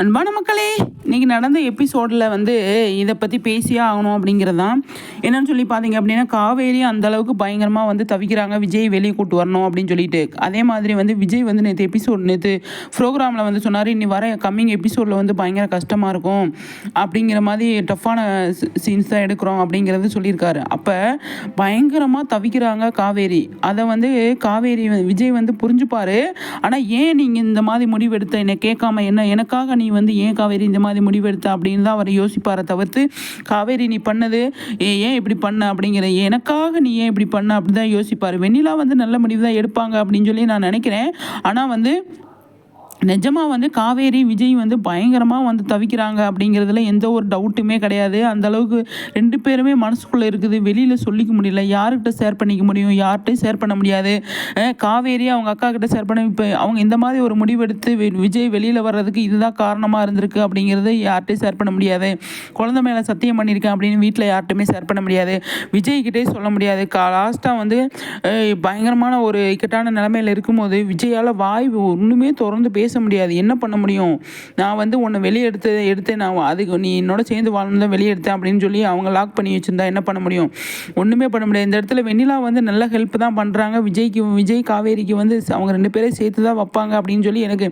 அன்பான மக்களே இன்றைக்கி நடந்த எபிசோடில் வந்து இதை பற்றி பேசியே ஆகணும் அப்படிங்கிறது? தான் என்னன்னு சொல்லி பார்த்தீங்க அப்படின்னா காவேரி அந்த அளவுக்கு பயங்கரமாக வந்து தவிக்கிறாங்க. விஜய் வெளியே கூட்டு வரணும் அப்படின்னு சொல்லிட்டு. அதே மாதிரி வந்து விஜய் வந்து நேற்று எபிசோட் நேற்று ப்ரோக்ராமில் வந்து சொன்னார் இன்னி வர கம்மிங் எபிசோடில் வந்து பயங்கர கஷ்டமாக இருக்கும். அப்படிங்கிற மாதிரி டஃப்பான சீன்ஸ் தான் எடுக்கிறோம் அப்படிங்கிறது சொல்லியிருக்காரு. அப்போ பயங்கரமாக தவிக்கிறாங்க காவேரி. அதை வந்து காவேரி விஜய் வந்து புரிஞ்சுப்பார். ஆனால் ஏன் நீங்கள் இந்த மாதிரி முடிவெடுத்த? என்னை கேட்காம என்ன? எனக்காக நீ வந்து ஏன் காவேரி இந்த மாதிரி முடிவெடுத்த? அப்படின்னு தான் அவர் யோசிப்பாரை தவிர்த்து காவேரி நீ பண்ணது ஏன் இப்படி பண்ண? அப்படிங்கிற எனக்காக நீ ஏன் இப்படி பண்ண? அப்படி தான் யோசிப்பார். வெண்ணிலா வந்து நல்ல முடிவு தான் எடுப்பாங்க அப்படின்னு சொல்லி நான் நினைக்கிறேன். ஆனால் வந்து நிஜமாக வந்து காவேரி விஜய் வந்து பயங்கரமாக வந்து தவிக்கிறாங்க அப்படிங்கிறதுல எந்த ஒரு டவுட்டுமே கிடையாது. அந்த அளவுக்கு ரெண்டு பேருமே மனசுக்குள்ளே இருக்குது. வெளியில் சொல்லிக்க முடியல. யார்கிட்ட ஷேர் பண்ணிக்க முடியும்? யார்கிட்டையும் ஷேர் பண்ண முடியாது. காவேரி அவங்க அக்கா கிட்ட ஷேர் பண்ண இப்போ அவங்க இந்த மாதிரி ஒரு முடிவெடுத்து விஜய் வெளியில் வர்றதுக்கு இதுதான் காரணமாக இருந்திருக்கு அப்படிங்கிறது யார்கிட்டையும் ஷேர் பண்ண முடியாது. குழந்தை மேலே சத்தியம் பண்ணியிருக்கேன் அப்படின்னு வீட்டில் யார்கிட்டையுமே ஷேர் பண்ண முடியாது. விஜய்கிட்டே சொல்ல முடியாது. கா லாஸ்ட்டாக வந்து பயங்கரமான ஒரு இக்கட்டான நிலமையில இருக்கும்போது விஜயால் வாய் ஒன்றுமே திறந்து பேச பேச முடியாது. என்ன பண்ண முடியும்? நான் வந்து உன்னை வெளியே எடுத்து எடுத்து நான் அதுக்கு நீ என்னோட சேர்ந்து வாழணும் தான் வெளியே எடுத்தேன் அப்படின்னு சொல்லி அவங்க லாக் பண்ணி வச்சுருந்தா என்ன பண்ண முடியும்? ஒன்றுமே பண்ண முடியாது. இந்த இடத்துல வெண்ணிலா வந்து நல்ல ஹெல்ப் தான் பண்ணுறாங்க விஜய்க்கு விஜய் காவேரிக்கு வந்து அவங்க ரெண்டு பேரையும் சேர்த்து தான் வைப்பாங்க அப்படின்னு சொல்லி எனக்கு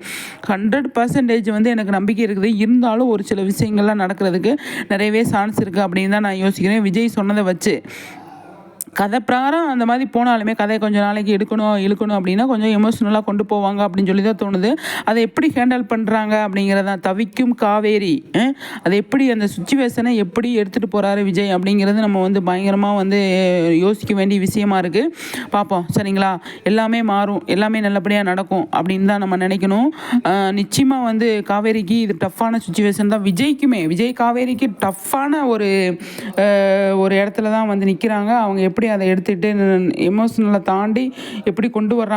ஹண்ட்ரட் பர்சன்டேஜ் வந்து எனக்கு நம்பிக்கை இருக்குது. இருந்தாலும் ஒரு சில விஷயங்கள்லாம் நடக்கிறதுக்கு நிறையவே சான்ஸ் இருக்குது அப்படின்னு தான் நான் யோசிக்கிறேன். விஜய் சொன்னதை வச்சு. கதை பிரகாரம் அந்த மாதிரி போனாலுமே கதையை கொஞ்சம் நாளைக்கு எடுக்கணும் இழுக்கணும் அப்படின்னா கொஞ்சம் எமோஷ்னலாக கொண்டு போவாங்க அப்படின்னு சொல்லி தான் தோணுது. அதை எப்படி ஹேண்டில் பண்ணுறாங்க அப்படிங்கிறதான் தவிக்கும் காவேரி. அதை எப்படி அந்த சுச்சுவேஷனை எப்படி எடுத்துகிட்டு போகிறாரு விஜய் அப்படிங்கிறது நம்ம வந்து பயங்கரமாக வந்து யோசிக்க வேண்டிய விஷயமா இருக்குது பார்ப்போம். சரிங்களா? எல்லாமே மாறும். எல்லாமே நல்லபடியாக நடக்கும் அப்படின்னு தான் நம்ம நினைக்கணும். நிச்சயமாக வந்து காவேரிக்கு இது டஃப்பான சுச்சுவேஷன் தான். விஜய்க்குமே விஜய் காவேரிக்கு டஃப்பான ஒரு ஒரு இடத்துல தான் வந்து நிற்கிறாங்க அவங்க எப்படி அதை எடுத்துகிட்டு எமோஷனலை தாண்டி எப்படி கொண்டு வர்றாங்க